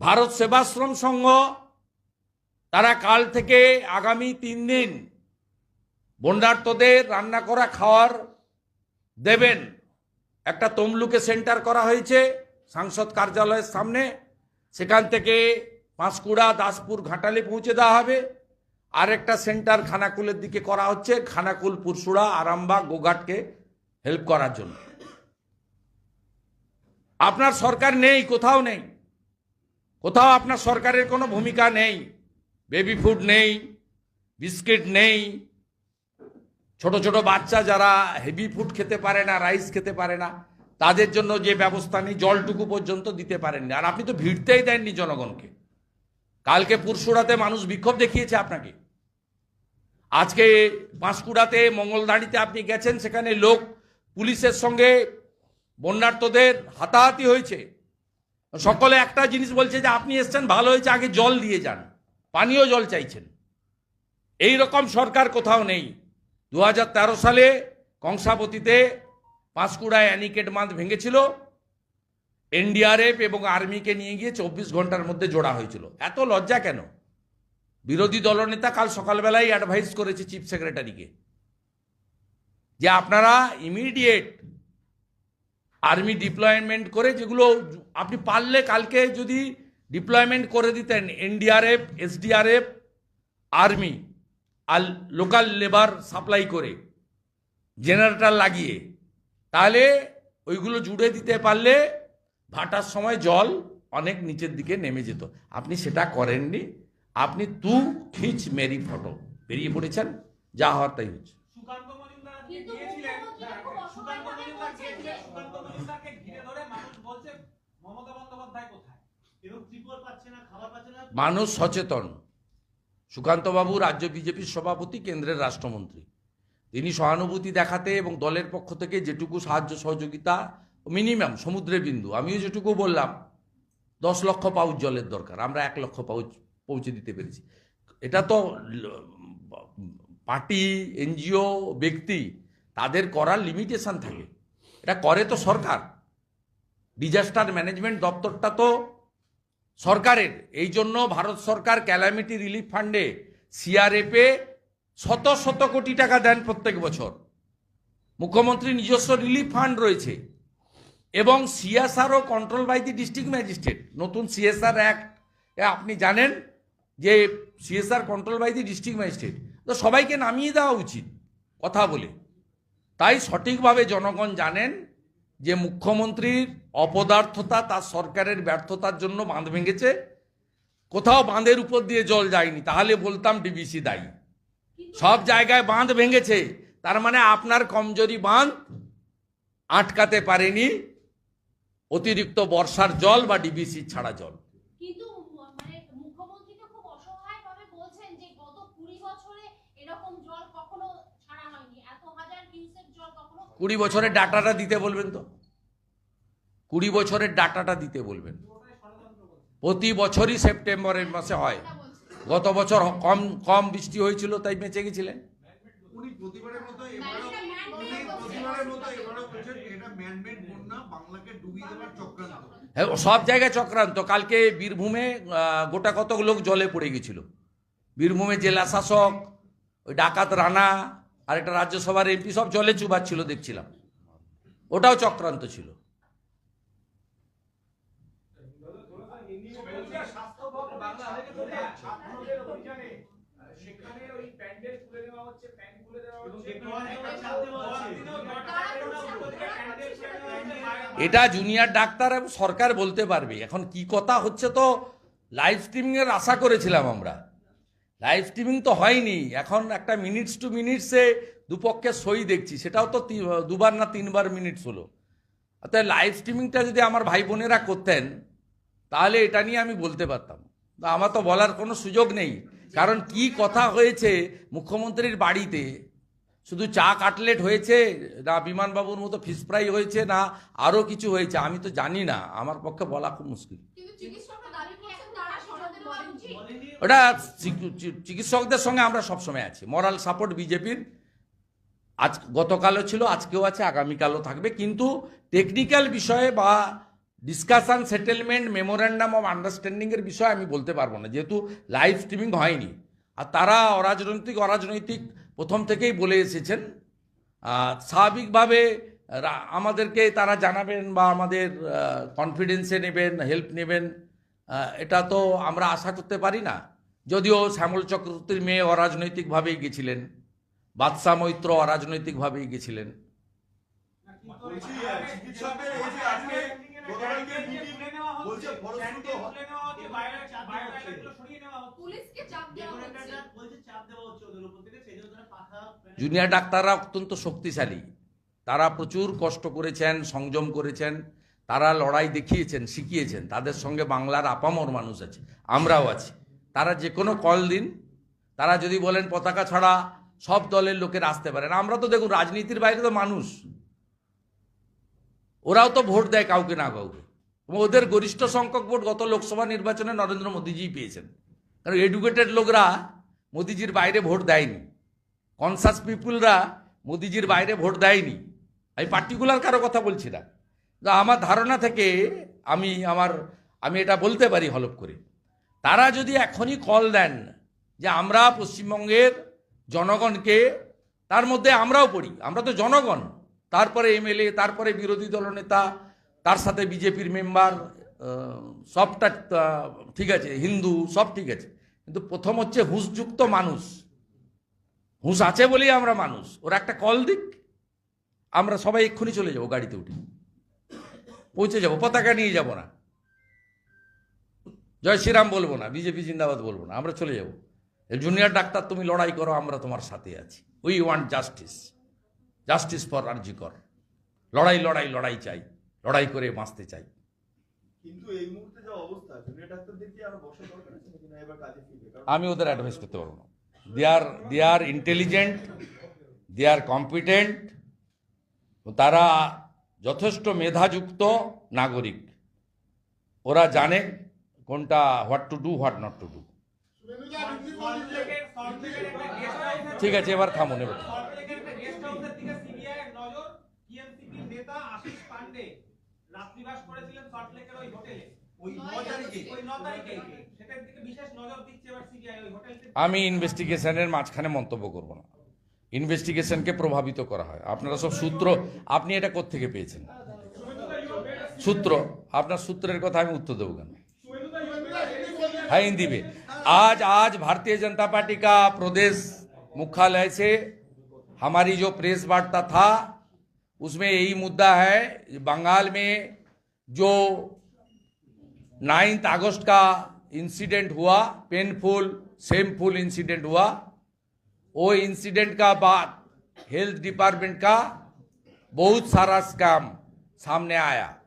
ভারত সেবাশ্রম সংঘ, তারা কাল থেকে আগামী তিন দিন বন্ডার্তদের রান্না করা খাওয়ার দেবেন। একটা তমলুকে সেন্টার করা হয়েছে সাংসদ কার্যালয়ের সামনে। সেখান থেকে পাঁশকুড়া, দাসপুর, ঘাটালে পৌঁছে দেওয়া হবে। আর একটা সেন্টার খানাকুলের দিকে করা হচ্ছে, খানাকুল পুরসুড়া আরামবাগ, গোঘাটকে হেল্প করার জন্য। আপনার সরকার নেই, কোথাও নেই। কোথাও আপনার সরকারের কোনো ভূমিকা নেই। বেবি ফুড নেই, বিস্কিট নেই। ছোট ছোট বাচ্চা যারা হেভি ফুড খেতে পারে না, রাইস খেতে পারে না, তাদের জন্য যে ব্যবস্থা নেই, জলটুকু পর্যন্ত দিতে পারেননি। আর আপনি তো ভিড়তেই দেননি জনগণকে। কালকে পুরসুড়াতে মানুষ বিক্ষোভ দেখিয়েছে আপনাকে। আজকে পাঁশকুড়াতে মঙ্গলদাঁড়িতে আপনি গেছেন, সেখানে লোক পুলিশের সঙ্গে বন্যার্থদের হাতাহাতি হয়েছে। সকলে একটা জিনিস বলছে যে আপনি এসছেন, ভালো হয়েছে, আগে জল দিয়ে যান। পানীয় জল চাইছেন। এই রকম সরকার কোথাও নেই। দু হাজার তেরো সালে কংসাবতীতে পাঁশকুড়ায় অ্যানিকেট বাঁধ ভেঙেছিল। এনডিআরএফ এবং আর্মিকে নিয়ে গিয়ে চব্বিশ ঘণ্টার মধ্যে জোড়া হয়েছিল। এত লজ্জা কেন? বিরোধী দলনেতা কাল সকালবেলায় অ্যাডভাইস করেছে চিফ সেক্রেটারিকে যে আপনারা ইমিডিয়েট আর্মি ডিপ্লয়মেন্ট করে যেগুলো আপনি পারলে কালকে যদি ডিপ্লয়মেন্ট করে দিতেন, এনডিআরএফ, এসডিআরএফ, আর্মি, আর লোকাল লেবার সাপ্লাই করে, জেনারেটর লাগিয়ে, তাহলে ওইগুলো জুড়ে দিতে পারলে ভাটার সময় জল অনেক নিচের দিকে নেমে যেত। আপনি সেটা করেননি। আপনি তু খিচ মেরি ফটো। বেরিয়ে পড়েছেন? যা হওয়ার তাই হচ্ছে। মানুষ সচেতন। সুকান্তবাবু রাজ্য বিজেপির সভাপতি, কেন্দ্রের রাষ্ট্রমন্ত্রী। তিনি সহানুভূতি দেখাতে এবং দলের পক্ষ থেকে যেটুকু সাহায্য, সহযোগিতা, মিনিমাম সমুদ্রে বিন্দু, আমিও যেটুকু বললাম, দশ লক্ষ পাউচ জলের দরকার, আমরা এক লক্ষ পাউচ পৌঁছে দিতে পেরেছি। এটা তো পার্টি, এনজিও, ব্যক্তি, তাদের করার লিমিটেশন থাকে। এটা করে তো সরকার। ডিজাস্টার ম্যানেজমেন্ট দপ্তরটা তো সরকারের। এই জন্য ভারত সরকার ক্যালামিটি রিলিফ ফান্ডে সিআরএফে শত শত কোটি টাকা দেন প্রত্যেক বছর। মুখ্যমন্ত্রী নিজস্ব রিলিফ ফান্ড রয়েছে এবং সিএসআরও control by the district magistrate নতুন সিএসআর অ্যাক্ট আপনি জানেন যে CSR control by the district magistrate তো সবাইকে নামিয়ে দেওয়া উচিত কথা বলে। তাই সঠিকভাবে জনগণ জানেন যে মুখ্যমন্ত্রীর অপদার্থতা তার সরকারের ব্যর্থতার জন্য বাঁধ ভেঙেছে। কোথাও বাঁধের উপর দিয়ে জল যায়নি তাহলে বলতাম ডিবিসি দায়ী। সব জায়গায় বাঁধ ভেঙেছে তার মানে আপনার কমজোরি বাঁধ আটকাতে পারেনি অতিরিক্ত বর্ষার জল বা ডিবিসি ছাড়া জল। মানে কুড়ি বছরের ডাটাটা দিতে বলবেন তো? কুড়ি বছরের ডাটাটা দিতে বলবেন। প্রতি বছরই সেপ্টেম্বরের মাসে হয়। গত বছর কম কম বৃষ্টি হয়েছিল তাই বেঁচে গেছিলেন। হ্যাঁ, সব জায়গায় চক্রান্ত। কালকে বীরভূমে গোটা কতক লোক জলে পড়ে গেছিল। বীরভূমে জেলা শাসক ওই ডাকাত রানা আর একটা রাজ্যসভার এমপি সব জলে চুবাচ্ছিল দেখছিলাম। ওটাও চক্রান্ত ছিল স্বাস্থ্য ভবন বাংলা থেকে ধরে ছাত্রদের অভিযানে সেখানে ওই প্যান্ডেল খুলে দেওয়া হচ্ছে প্যান্ট খুলে দেওয়া হচ্ছে দেখতে পাচ্ছি, একটা চাপ দেওয়া বড় হচ্ছে। দিনেও দরকার পড়ে না, উল্টো দিকে প্যান্ডেল খুলে দেওয়া হচ্ছে। এটা জুনিয়র ডাক্তার এবং সরকার বলতে পারবে। এখন কি কথা হচ্ছে তো লাইভ স্ট্রিমিংয়ের আশা করেছিলাম আমরা। লাইভ স্ট্রিমিং তো হয়নি, এখন একটা মিনিটস টু মিনিটসে দুপক্ষের সই দেখছি। সেটাও তো দুবার না তিনবার মিনিটস হলো। অর্থাৎ লাইভ স্ট্রিমিংটা যদি আমার ভাই বোনেরা করতেন, তাহলে এটা নিয়ে আমি বলতে পারতাম। আমার তো বলার কোনো সুযোগ নেই। কারণ কি কথা হয়েছে মুখ্যমন্ত্রীর বাড়িতে শুধু চা কাটলেট হয়েছে না বিমানবাবুর মতো ফিশ ফ্রাই হয়েছে না আরও কিছু হয়েছে আমি তো জানি না আমার পক্ষে বলা খুব মুশকিল। ওটা চিকিৎসকদের সঙ্গে আমরা সবসময় আছি মরাল সাপোর্ট বিজেপির। আজ গতকালও ছিল আজকেও আছে আগামীকালও থাকবে কিন্তু টেকনিক্যাল বিষয়ে বা ডিসকাশন সেটেলমেন্ট মেমোরেন্ডাম অফ আন্ডারস্ট্যান্ডিংয়ের বিষয়ে আমি বলতে পারব না যেহেতু লাইভ স্ট্রিমিং হয়নি। আর তারা অরাজনৈতিক অরাজনৈতিক প্রথম থেকেই বলে এসেছেন। স্বাভাবিকভাবে আমাদেরকে তারা জানাবেন বা আমাদের কনফিডেন্সে নেবেন হেল্প নেবেন। এটা তো আমরা আশা করতে পারি না। যদিও শ্যামল চক্রবর্তীর মেয়ে অরাজনৈতিকভাবেই গেছিলেন, বাদশা মৈত্র অরাজনৈতিকভাবেই গেছিলেন। বলছি, গতকালকে meeting বলছে ফলশ্রুত পুলিশকে চাপ দেওয়া হচ্ছে। বলছে চাপ দেওয়া হচ্ছে ওদের উপর থেকে সেই জন্য তারা পাখা জুনিয়র ডাক্তাররা অত্যন্ত শক্তিশালী। তারা প্রচুর কষ্ট করেছেন সংযম করেছেন। তারা লড়াই দেখিয়েছেন শিখিয়েছেন। তাদের সঙ্গে বাংলার আপামর মানুষ আছে আমরাও আছি। তারা যে কোনো কল দিন তারা যদি বলেন পতাকা ছাড়া সব দলের লোকের আসতে পারেন আমরা তো দেখুন রাজনীতির বাইরে তো মানুষ। ওরাও তো ভোট দেয় কাউকে না কাউকে। এবং ওদের গরিষ্ঠ সংখ্যক ভোট গত লোকসভা নির্বাচনে নরেন্দ্র মোদীজি পেয়েছেন। কারণ এডুকেটেড লোকরা মোদিজির বাইরে ভোট দেয়নি। কনসাস পিপুলরা মোদিজির বাইরে ভোট দেয়নি। আমি পার্টিকুলার কারও কথা বলছি না। আমার ধারণা থেকে আমি আমার, আমি এটা বলতে পারি হলপ করে। তারা যদি এখনই কল দেন যে আমরা পশ্চিমবঙ্গের জনগণকে, তার মধ্যে আমরাও পড়ি। আমরা তো জনগণ। তারপরে এমএলএ, তারপরে বিরোধী দলনেতা তার সাথে বিজেপির মেম্বার সবটা ঠিক আছে, হিন্দু, সব ঠিক আছে। কিন্তু প্রথম হচ্ছে হুঁশযুক্ত মানুষ। হুঁশ আছে বলেই আমরা মানুষ। ওরা একটা কল দিক, আমরা সবাই এক্ষুনি চলে যাব গাড়িতে উঠে। পৌঁছে যাব, পতাকা নিয়ে যাব না। জয় শ্রীরাম বলব না, বিজেপি জিন্দাবাদ বলব না, আমরা চলে যাব। জুনিয়র ডাক্তার, তুমি লড়াই করো, আমরা তোমার সাথে আছি। We want justice justice for RG Kar লড়াই লড়াই লড়াই চাই। লড়াই করে বাঁচতে চাই। কিন্তু এই মুহূর্তে যা অবস্থা আমি ওদের অ্যাডভাইস করতে পারব না। দে আর দে আর ইন্টেলিজেন্ট দে আর কম্পিটেন্ট তারা যথেষ্ট মেধাযুক্ত নাগরিক। ওরা জানে কোনটা what to do what not to do ঠিক আছে এবার থামুন এবার আমি ইনভেস্টিগেশনের মাঝখানে মন্তব্য করব না ইনভেস্টিগেশনকে প্রভাবিত করা হয় আপনারা সব সূত্র আপনি এটা কোত্থেকে পেয়েছেন সূত্র আপনার সূত্রের কথা আমি উত্তর দেবো কেন है हिंदी में आज आज भारतीय जनता पार्टी का प्रदेश मुख्यालय से हमारी जो प्रेस वार्ता था उसमें यही मुद्दा है बंगाल में जो नाइन्थ अगस्त का इंसिडेंट हुआ पेनफुल सेमफुल इंसिडेंट हुआ। वो इंसिडेंट का बाद हेल्थ डिपार्टमेंट का बहुत सारा स्कैम सामने आया।